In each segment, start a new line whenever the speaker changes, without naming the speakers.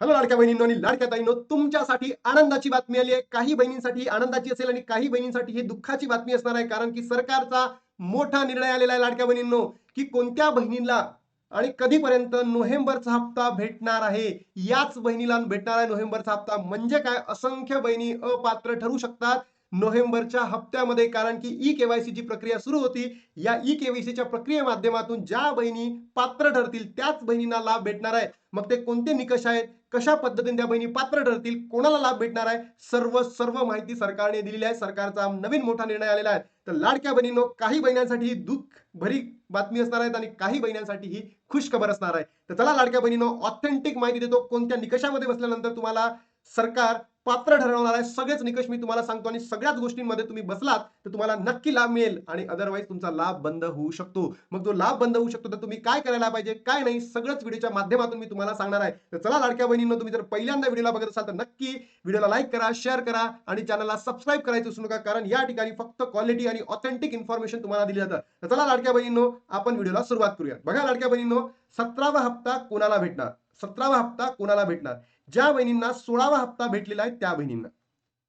Hello लाडक्या बहिणींनो आणि लाडक्या ताईंनो तुमच्यासाठी आनंदाची बातमी आली आहे. काही बहिणींसाठी ही आनंदाची असेल आणि काही बहिणींसाठी ही दुःखाची बातमी असणार आहे कारण की सरकारचा मोठा निर्णय आलेला आहे लाडक्या बहिणींनो की कोणत्या बहिणीला आणि कधीपर्यंत नोव्हेंबरचा हप्ता भेटणार आहे? याच बहिणीला भेटणार आहे नोव्हेंबरचा हप्ता. म्हणजे काय? असंख्य बहिणी अपात्र ठरू शकतात. नोव्हेंबरच्या हप्त्यामध्ये कारण की ई केवायसी ची प्रक्रिया सुरू होती या ई केवायसीच्या प्रक्रिये माध्यमातून ज्या बहिणी पात्र ठरतील त्याच बहिणींना लाभ भेटणार आहे. मग ते कोणते निकष आहेत? कशा पद्धतीने त्या बहिणी पात्र ठरतील? कोणाला लाभ भेटणार आहे? सर्व सर्व माहिती सरकारने दिलेली आहे. सरकारचा नवीन मोठा निर्णय आलेला आहे. तर लाडक्या बहिणींनो काही बहिण्यांसाठी ही दुःख भरी बातमी असणार आहेत आणि काही बहिण्यांसाठी ही खुश खबर असणार आहे. तर चला लाडक्या बहिणींनो ऑथेंटिक माहिती देतो. कोणत्या निकषामध्ये बसल्यानंतर तुम्हाला सरकार पात्र ठरवणार आहे. सगळेच निकष मी तुम्हाला सांगतो आणि सगळ्याच गोष्टींमध्ये तुम्ही बसलात तर तुम्हाला नक्की लाभ मिळेल आणि अदरवाईज तुमचा लाभ बंद होऊ शकतो. मग तो लाभ बंद होऊ शकतो तर तुम्ही काय करायला पाहिजे काय नाही सगळंच व्हिडिओच्या माध्यमातून मी तुम्हाला सांगणार आहे. तर चला लाडक्या बहिणींना तुम्ही जर पहिल्यांदा व्हिडिओला बघत असाल तर नक्की व्हिडिओला लाईक करा शेअर करा आणि चॅनलला सबस्क्राईब करायचं विसरू नका कारण या ठिकाणी फक्त क्वालिटी आणि ऑथेंटिक इन्फॉर्मेशन तुम्हाला दिली जातं. तर चला लाडक्या बहिणींनो आपण व्हिडिओला सुरुवात करूया. बघा लाडक्या बहिणींनो सतरावा हप्ता कोणाला भेटणार? सतरावा हप्ता कोणाला भेटणार? ज्या बहिणींना सोळावा हप्ता भेटलेला आहे त्या बहिणींना.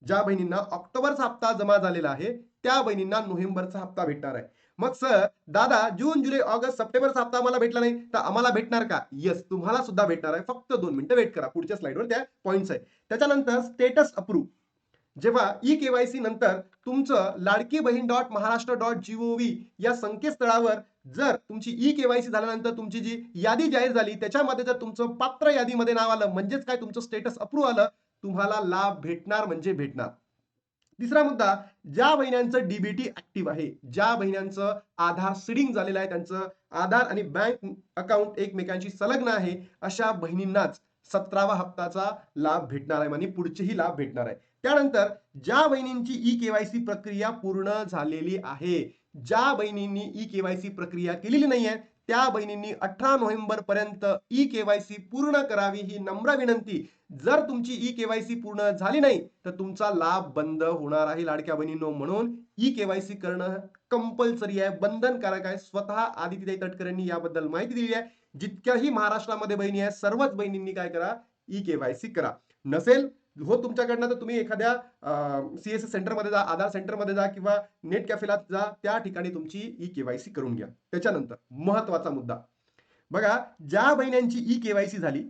ज्या बहिणींना ऑक्टोबरचा हप्ता जमा झालेला आहे त्या बहिणींना नोव्हेंबरचा हप्ता भेटणार आहे. मग सर दादा जून जुलै ऑगस्ट सप्टेंबरचा हप्ता आम्हाला भेटला नाही तर आम्हाला भेटणार का? येस तुम्हाला सुद्धा भेटणार आहे. फक्त दोन मिनिटं वेट करा. पुढच्या स्लाइडवर त्या पॉईंट्स आहे त्याच्यानंतर स्टेटस अप्रूव्ह जेव्हा ई केवायसी नंतर तुमचं Ladki Bahin dot Maharashtra dot G O V या संकेतस्थळावर जर तुमची ई केवायसी झाल्यानंतर तुमची जी यादी जाहीर झाली त्याच्यामध्ये जर तुमचं पात्र यादीमध्ये नाव आलं म्हणजेच काय तुमचं स्टेटस अप्रूव्ह आलं तुम्हाला लाभ भेटणार म्हणजे भेटणार. तिसरा मुद्दा ज्या बहिण्यांचं डीबीटी ऍक्टिव्ह आहे ज्या बहिण्यांचं आधार सिडिंग झालेलं आहे त्यांचं आधार आणि बँक अकाउंट एकमेकांशी संलग्न आहे अशा बहिणींनाच सतरावा हप्ताचा लाभ भेटणार आहे म्हणजे पुढचेही लाभ भेटणार आहे. त्यानंतर ज्या बहिणींची ई केवायसी प्रक्रिया पूर्ण झालेली आहे ज्या बहिणींनी ई केवायसी प्रक्रिया केलेली नाहीये त्या बहिणींनी अठरा नोव्हेंबर पर्यंत ई केवायसी पूर्ण करावी ही नम्र विनंती. जर तुमची ई केवायसी पूर्ण झाली नाही तर तुमचा लाभ बंद होणार आहे लाडक्या बहिणींनो. म्हणून ई केवायसी करणं कंपल्सरी आहे. बंधनकारक आहे. स्वतः आदित्यताई तटकरेंनी याबद्दल माहिती दिली आहे. जितक्याही महाराष्ट्रामध्ये बहिणी आहेत सर्वच बहिणींनी काय करा? ई केवायसी करा. नसेल हो तुमच्याकडनं तर तुम्ही एखाद्या सीएसएस सेंटरमध्ये जा आधार सेंटरमध्ये जा किंवा नेट कॅफेला जा त्या ठिकाणी तुमची ई केवायसी करून घ्या. त्याच्यानंतर महत्त्वाचा मुद्दा. बघा ज्या महिन्यांची ई केवायसी झाली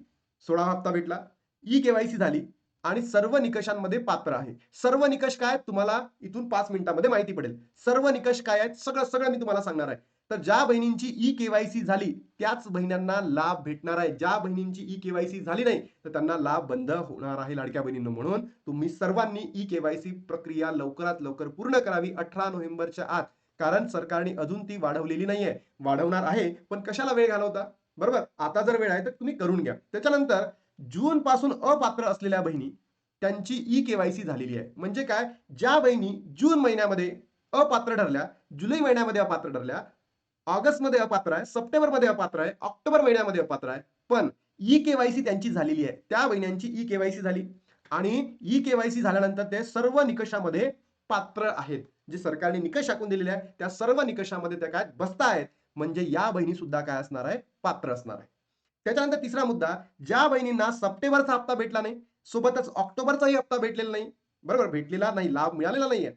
सोळा हप्ता भेटला. ई केवायसी झाली आणि सर्व निकषांमध्ये पात्र आहे. सर्व निकष काय? तुम्हाला इथून पाच मिनिटांमध्ये माहिती पडेल. सर्व निकष काय आहेत? सगळं सगळं मी तुम्हाला सांगणार आहे. तर ज्या बहिणींची ई केवायसी झाली त्याच बहिणींना लाभ भेटणार आहे. ज्या बहिणींची ई केवायसी झाली नाही तर त्यांना लाभ बंद होणार आहे लाडक्या बहिणींनो. म्हणून तुम्ही सर्वांनी ई केवायसी प्रक्रिया लवकरात लवकर पूर्ण करावी अठरा नोव्हेंबरच्या आत. कारण सरकारने अजून ती वाढवलेली नाहीये. वाढवणार आहे पण कशाला वेळ घालवता? बरोबर? आता जर वेळ आहे तर तुम्ही करून घ्या. त्याच्यानंतर जून पासून अपात्र असलेल्या बहिणी त्यांची ई केवायसी झालेली आहे. म्हणजे काय? ज्या बहिणी जून महिन्यामध्ये अपात्र ठरल्या जुलै महिन्यामध्ये अपात्र ठरल्या ऑगस्टमध्ये अपात्र आहे सप्टेंबरमध्ये अपात्र आहे ऑक्टोबर महिन्यामध्ये अपात्र आहे. पण ई केवायसी त्यांची झालेली आहे. त्या महिन्यांची ई केवायसी झाली. आणि ई केवायसी झाल्यानंतर ते सर्व निकषामध्ये पात्र आहेत. जे सरकारने निकष आखून दिलेले आहे त्या सर्व निकषामध्ये त्या काय बसता आहेत. म्हणजे या बहिणी सुद्धा काय असणार आहे? पात्र असणार आहे. त्याच्यानंतर तिसरा मुद्दा ज्या बहिणींना सप्टेंबरचा हप्ता भेटला नाही सोबतच ऑक्टोबरचाही हप्ता भेटलेला नाही. बरोबर भेटलेला नाही लाभ मिळालेला नाहीये.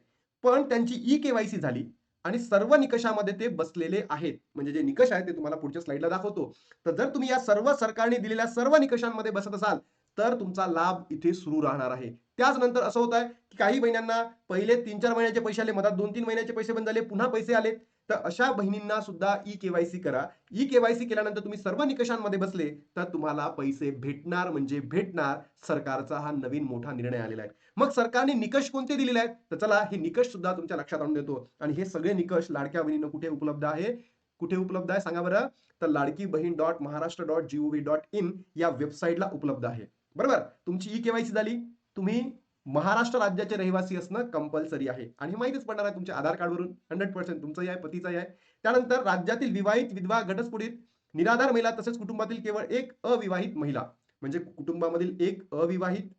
पण त्यांची ई केवायसी झाली. आणि सर्व निकषामध्ये ते बसलेले आहेत. म्हणजे जे निकष आहेत ते तुम्हाला पुढच्या स्लाइडला दाखवतो. तर जर तुम्ही या सर्व सरकारने दिलेल्या सर्व निकषांमध्ये बसत असाल तर तुमचा लाभ इथे सुरू राहणार आहे. त्याच नंतर असं होत आहे की काही महिन्यांना पहिले तीन चार महिन्याचे पैसे आले मधात दोन तीन महिन्याचे पैसे बंद झाले पुन्हा पैसे आले तर अशा बहिणींना सुद्धा ई केवायसी करा. ई केवायसी केल्यानंतर तुम्ही सर्व निकषांमध्ये बसले तर तुम्हाला पैसे भेटणार म्हणजे भेटणार. सरकारचा हा नवीन मोठा निर्णय आलेला आहे. मग सरकारने निकष कोणते दिलेले आहेत? तर चला हे निकष सुद्धा तुमच्या लक्षात आणून देतो. आणि हे सगळे निकष लाडक्या बहिणीनं कुठे उपलब्ध आहे? कुठे उपलब्ध आहे? सांगा बरं. तर Ladki Bahin dot Maharashtra dot GOV dot in या वेबसाईटला उपलब्ध आहे. बरोबर? तुमची ई केवायसी झाली. तुम्ही महाराष्ट्र राज्याचे रहिवासी असणं कंपल्सरी आहे. आणि माहितीच पडणार आहे तुमच्या आधार कार्डवरून. हंड्रेड पर्सेंट तुमचंही आहे पतीचाही आहे. त्यानंतर राज्यातील विवाहित विधवा घटस्फोटित निराधार महिला तसेच कुटुंबातील केवळ एक अविवाहित महिला. म्हणजे कुटुंबामधील एक अविवाहित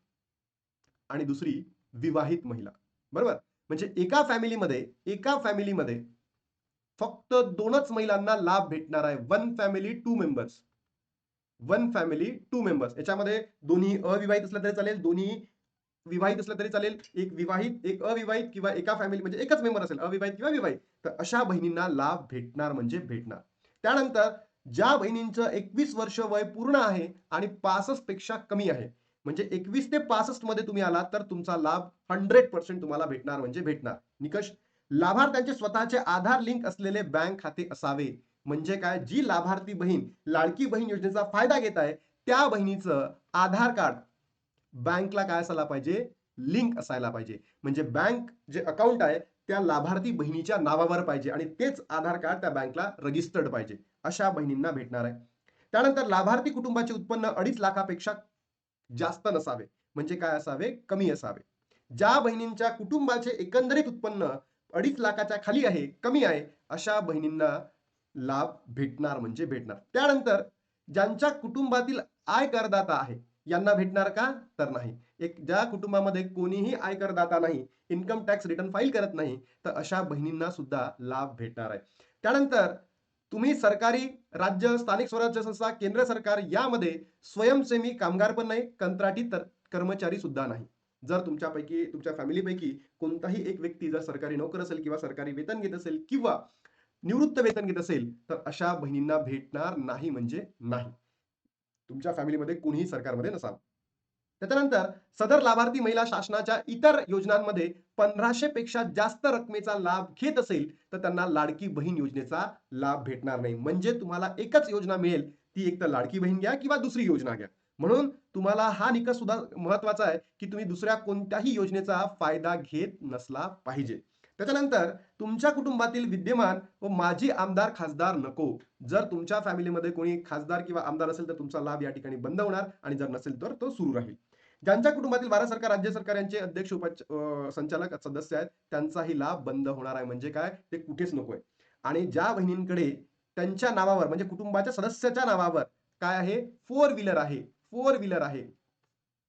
आणि दुसरी विवाहित महिला. बरोबर? म्हणजे एका फॅमिलीमध्ये एका फॅमिलीमध्ये फक्त दोनच महिलांना लाभ भेटणार आहे. One family two members one family two members याच्यामध्ये दोन्ही अविवाहित असल्या तरी चालेल दोन्ही विवाहित असलं तरी चालेल. एक विवाहित एक अविवाहित किंवा एका फॅमिली म्हणजे एकच मेंबर असेल अविवाहित किंवा विवाहित. तर अशा बहिणींना लाभ भेटणार म्हणजे भेटणार. त्यानंतर ज्या बहिणींचं एकवीस वर्ष वय पूर्ण आहे आणि पासष्टपेक्षा कमी आहे म्हणजे एकवीस ते पासष्टमध्ये तुम्ही आलात तर तुमचा लाभ हंड्रेड पर्सेंट तुम्हाला भेटणार म्हणजे भेटणार. निकष लाभार्थ्यांचे स्वतःचे आधार लिंक असलेले बँक खाते असावे. म्हणजे काय? जी लाभार्थी बहीण लाडकी बहीण योजनेचा फायदा घेत आहे त्या बहिणीचं आधार कार्ड बँकला काय असायला पाहिजे? लिंक असायला पाहिजे. म्हणजे बँक जे अकाउंट आहे त्या लाभार्थी बहिणीच्या नावावर पाहिजे आणि तेच आधार कार्ड त्या बँकला रजिस्टर्ड पाहिजे. अशा बहिणींना भेटणार आहे. त्यानंतर लाभार्थी कुटुंबाचे उत्पन्न अडीच लाखापेक्षा जास्त नसावे. म्हणजे काय असावे? कमी असावे. ज्या बहिणींच्या कुटुंबाचे एकंदरीत उत्पन्न अडीच लाखाच्या खाली आहे कमी आहे अशा बहिणींना लाभ भेटणार म्हणजे भेटणार. त्यानंतर ज्यांच्या कुटुंबातील आय करदाता आहे यांना भेटणार का? तर नाही. एक ज्या कुटुंबामध्ये कोणीही आयकरदाता नाही इन्कम टॅक्स रिटर्न फाईल करत नाही तर अशा बहिणींना सुद्धा लाभ भेटणार आहे. त्यानंतर तुम्ही सरकारी राज्य स्थानिक स्वराज्य संस्था केंद्र सरकार यामध्ये स्वयंसेवी कामगार पण नाही कंत्राटी तर कर्मचारी सुद्धा नाही. जर तुमच्यापैकी तुमच्या फॅमिलीपैकी कोणताही एक व्यक्ती जर सरकारी नोकर असेल किंवा सरकारी वेतन घेत असेल किंवा निवृत्त वेतन घेत असेल तर अशा बहिणींना भेटणार नाही म्हणजे नाही. तुमच्या फॅमिलीमध्ये कोणीही सरकारमध्ये नसावं. त्याच्यानंतर सदर लाभार्थी महिला शासनाच्या इतर योजनांमध्ये पंधराशे पेक्षा जास्त रकमेचा लाभ घेत असेल तर त्यांना लाडकी बहीण योजनेचा लाभ भेटणार नाही. म्हणजे तुम्हाला एकच योजना मिळेल ती एक तर लाडकी बहीण घ्या किंवा दुसरी योजना घ्या. म्हणून तुम्हाला हा निकष सुद्धा महत्त्वाचा आहे की तुम्ही दुसऱ्या कोणत्याही योजनेचा फायदा घेत नसला पाहिजे. त्याच्यानंतर तुमच्या कुटुंबातील विद्यमान व माजी आमदार खासदार नको. जर तुमच्या फॅमिलीमध्ये कोणी खासदार किंवा आमदार असेल तर तुमचा लाभ या ठिकाणी बंद होणार आणि जर नसेल तर तो सुरू राहील. ज्यांच्या कुटुंबातील भारत सरकार राज्य सरकार यांचे अध्यक्ष उपाच संचालक सदस्य आहेत त्यांचाही लाभ बंद होणार आहे. म्हणजे काय? ते कुठेच नकोय. आणि ज्या बहिणींकडे त्यांच्या नावावर म्हणजे कुटुंबाच्या सदस्याच्या नावावर काय आहे? फोर व्हीलर आहे. फोर व्हीलर आहे.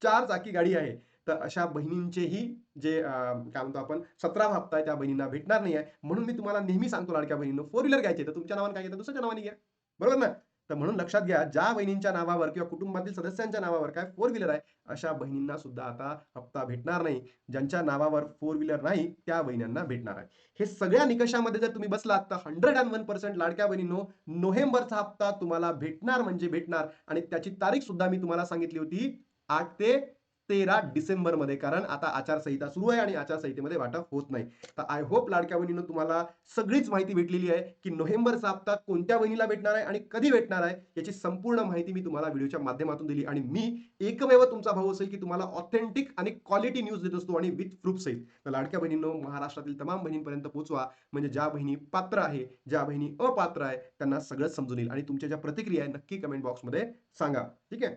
चार चाकी गाडी आहे. तर अशा बहिणींचेही जे काय म्हणतो आपण सतरावा हप्ता आहे त्या बहिणींना भेटणार नाही आहे. म्हणून मी तुम्हाला नेहमी सांगतो लाडक्या बहिणींनो फोर व्हीलर घ्यायचे तर तुमच्या नावाने काय घेतं दुसऱ्या नावाने घ्या. बरोबर ना? तर म्हणून लक्षात घ्या ज्या बहिणींच्या नावावर किंवा कुटुंबातील सदस्यांच्या नावावर काय फोर व्हीलर आहे अशा बहिणींना सुद्धा आता हप्ता भेटणार नाही. ज्यांच्या नावावर फोर व्हीलर नाही त्या बहिणींना भेटणार आहे. हे सगळ्या निकषामध्ये जर तुम्ही बसलात तर हंड्रेड अँड वन पर्सेंट लाडक्या बहिणींनो नोव्हेंबरचा हप्ता तुम्हाला भेटणार म्हणजे भेटणार. आणि त्याची तारीख सुद्धा मी तुम्हाला सांगितली होती आठ ते तेरा डिसेंबरमध्ये कारण आता आचारसंहिता सुरू आहे आणि आचारसंहितेमध्ये वाटप होत नाही. तर आय होप लाडक्या बहिणीनं तुम्हाला सगळीच माहिती भेटलेली आहे की नोव्हेंबरचा हप्ता कोणत्या बहिणीला भेटणार आहे आणि कधी भेटणार आहे याची संपूर्ण माहिती मी तुम्हाला व्हिडिओच्या माध्यमातून दिली. आणि मी एकमेव तुमचा भाऊ असेल की तुम्हाला ऑथेंटिक आणि क्वालिटी न्यूज देत असतो आणि विथ प्रूफ सहित. तर लाडक्या बहिणींनो महाराष्ट्रातील तमाम बहिणींपर्यंत पोहोचवा. म्हणजे ज्या बहिणी पात्र आहे ज्या बहिणी अपात्र आहे त्यांना सगळंच समजून येईल. आणि तुमच्या ज्या प्रतिक्रिया आहे नक्की कमेंट बॉक्समध्ये सांगा. ठीक आहे?